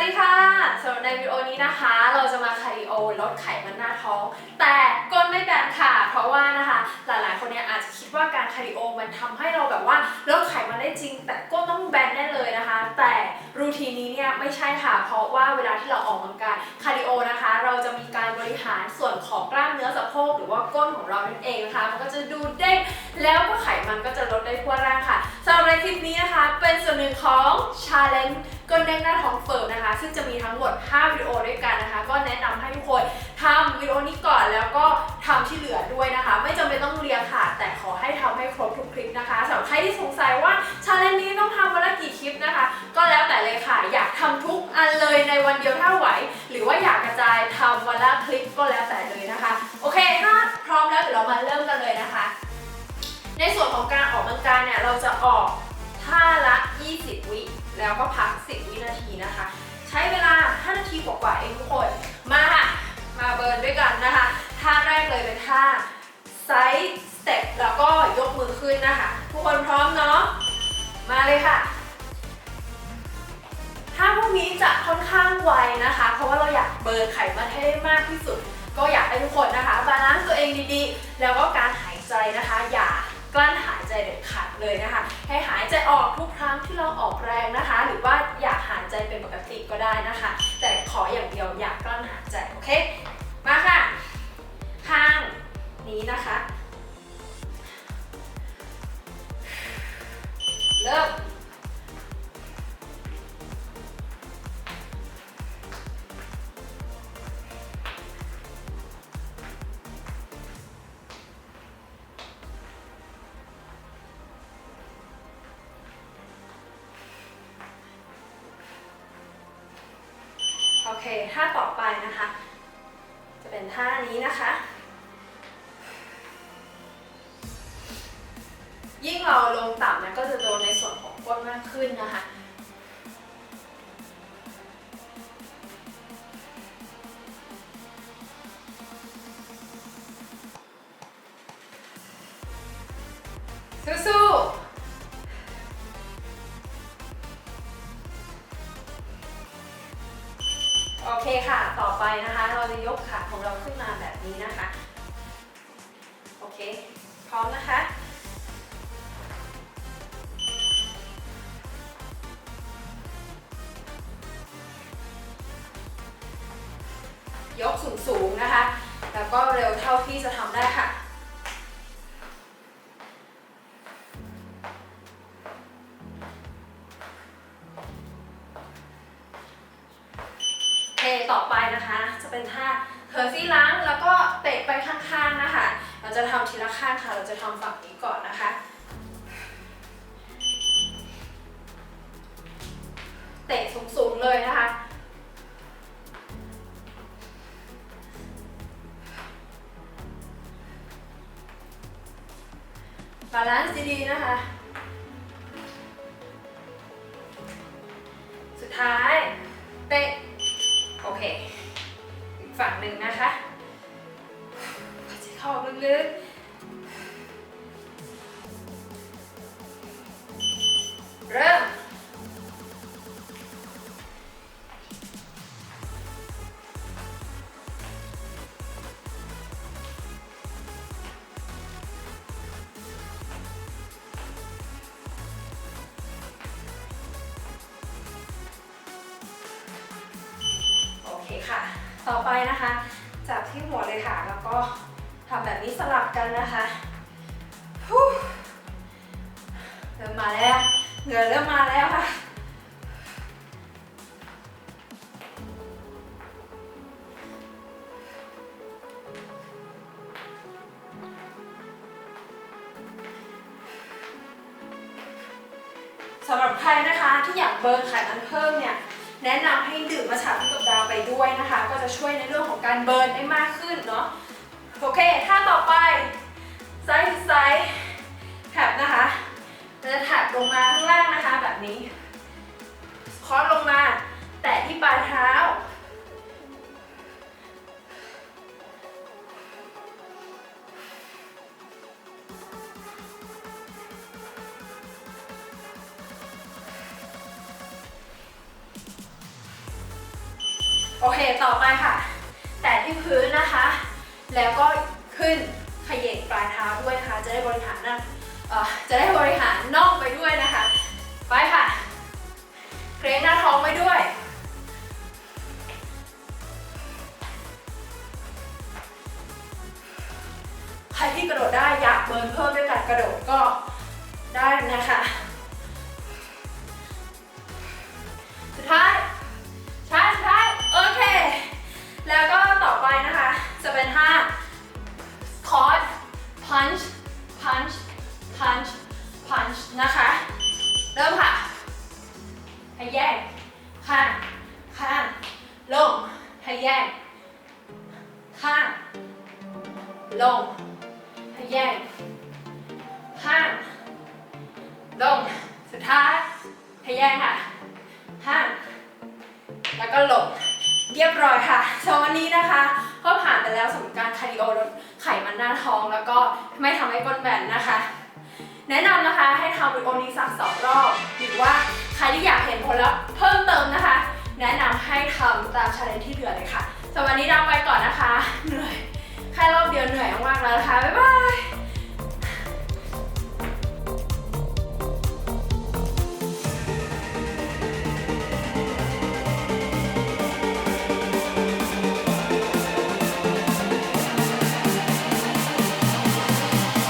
วัสดีค่ะสำหรับในวิดีโอนี้นะคะ เราจะมาคาริโอลดไขมันหน้าท้อง แต่ก้นไม่แบนค่ะ เพราะว่านะคะหลายๆ คนเนี่ยอาจจะคิดว่าการคาริโอมันทำให้เราแบบว่าลดไขมันได้จริง แต่ก้นต้องแบนแน่เลยนะคะ แต่รูทีนนี้เนี่ยไม่ใช่ค่ะ เพราะว่าเวลาที่เราออกกำลังกายคาริโอนะคะ เราจะมีการบริหารส่วนของกล้ามเนื้อสะโพกหรือว่าก้นของเรานั่นเองนะคะมันก็จะดูเด้งแล้วก็ไขมันก็จะลดได้ทั่วร่างค่ะสำหรับในคลิปนี้นะคะ เป็นส่วนหนึ่งของ challenge ก้นเด้งหน้าท้องเฟิร์มนะคะ ซึ่งจะมีทั้งหมด 5 วิดีโอด้วยกันนะคะ ก็แนะนำให้ทุกคนทำวิดีโอนี้ก่อนแล้วก็ทำที่เหลือด้วยนะคะ ไม่จำเป็นต้องเรียงค่ะ แต่ขอให้ทำให้ครบทุกคลิปนะคะสำหรับใครที่สงสัยว่า challenge นี้ต้องทำวันละกี่คลิปนะคะ ก็แล้วแต่เลยค่ะ อยากทำทุกอันเลยในวันเดียวถ้าไหว หรือว่าอยากกระจายทำวันละคลิปก็แล้วแต่เลยนะคะ โอเคถ้าพร้อมแล้วเดี๋ยวเรามาเริ่มกันเลยนะคะ ในส่วนของการออกกำลังกายเนี่ยเราจะออกท่าละ 20 วิ แล้วก็พัก 10 วินาทีนะคะ ใช้เวลา 5 นาทีกว่าๆเองทุกคน มาค่ะ มาเบิร์นด้วยกันนะคะ ท่าแรกเลยเป็นท่าไซด์สเต็ปแล้วก็ยกมือขึ้นนะคะ ทุกคนพร้อมเนาะ มาเลยค่ะท่าพวกนี้จะค่อนข้างไวนะคะ เพราะว่าเราอยากเบิร์นไขมันให้ได้มากที่สุด ก็อยากให้ทุกคนนะคะ บาลานซ์ตัวเองดีๆ แล้วก็การหายใจนะคะ อย่า กลั้นหายใจเด็ดขาดเลยนะคะ ให้หายใจออกทุกครั้งที่เราออกแรงนะคะ หรือว่าอยากหายใจเป็นปกติก็ได้นะคะ แต่ขออย่างเดียวอยากกลั้นหายใจโอเคมาค่ะข้างนี้นะคะ เริ่ม ท่าต่อไปนะคะ จะเป็นท่านี้นะคะ ยิ่งเราลงต่ำนะก็จะโดนในส่วนของก้นมากขึ้นนะคะสู้ เคค่ะ ต่อไปนะคะ เราจะยกขาของเราขึ้นมาแบบนี้นะคะ โอเค พร้อมนะคะ ยกสูงๆนะคะ แล้วก็เร็วเท่าที่จะทำได้ค่ะ ต่อไปนะคะ จะเป็นท่าเคอร์ซี่ล้างแล้วก็เตะไปข้างๆนะคะ เราจะทำทีละข้างค่ะ เราจะทำฝั่งนี้ก่อนนะคะ เตะสูงๆเลยนะคะ บาลานซ์ดีๆนะคะ สุดท้าย ฝั่งหนึ่งนะคะหายใจเข้าลึกๆ เริ่มโอเคค่ะ ต่อไปนะคะ จับที่หัวเลยค่ะ แล้วก็ทำแบบนี้สลับกันนะคะเริ่มมาแล้วเหงื่อเริ่มมาแล้วค่ะสำหรับใครนะคะที่อยากเบิร์นไขมันเพิ่มเนี่ย แนะนำให้ดื่มมะฉะพี่กับดาวไปด้วยนะคะ ก็จะช่วยในเรื่องของการเบิร์นได้มากขึ้นเนาะโอเคท่าต่อไปไซส์ไซส์แท็บนะคะเราจะถัดลงมาข้างล่างนะคะแบบนี้คอสลงมา แตะที่ปลายเท้า โอเคต่อไปค่ะ แต่ที่พื้นนะคะ แล้วก็ขึ้นขย่งปลายเท้าด้วยนะคะ จะได้บริหารนั่งเอ่อจะได้บริหารน่องไปด้วยนะคะ ไปค่ะเกรงหน้าท้องไปด้วย ใครที่กระโดดได้อยากเบิร์นเพิ่มด้วยการกระโดดก็ได้นะคะ สุดท้าย แล้วก็ต่อไปนะคะ จะเป็นท่าคอร์ด punch punch punch punch นะคะ เริ่มค่ะให้แยก ข้าง ข้าง ลงให้แยก ข้าง ลงให้แยก ข้าง ลง สุดท้ายให้แยกค่ะ ข้าง แล้วก็ลง เรียบร้อยค่ะสำหรับวันนี้นะคะ ก็ผ่านไปแล้วสำหรับการคาร์ดิโอลดไขมันหน้าท้องแล้วก็ไม่ทำให้ก้นแบนนะคะ แนะนำนะคะให้ทำวิดีโอนี้สักสองรอบ หรือว่าใครที่อยากเห็นผลลัพธ์เพิ่มเติมนะคะ แนะนำให้ทำตามชาเลนจ์ที่เหลือเลยค่ะสำหรับวันนี้เราไปก่อนนะคะ เหนื่อยแค่รอบเดียวเหนื่อยมากแล้วนะคะบ๊ายบาย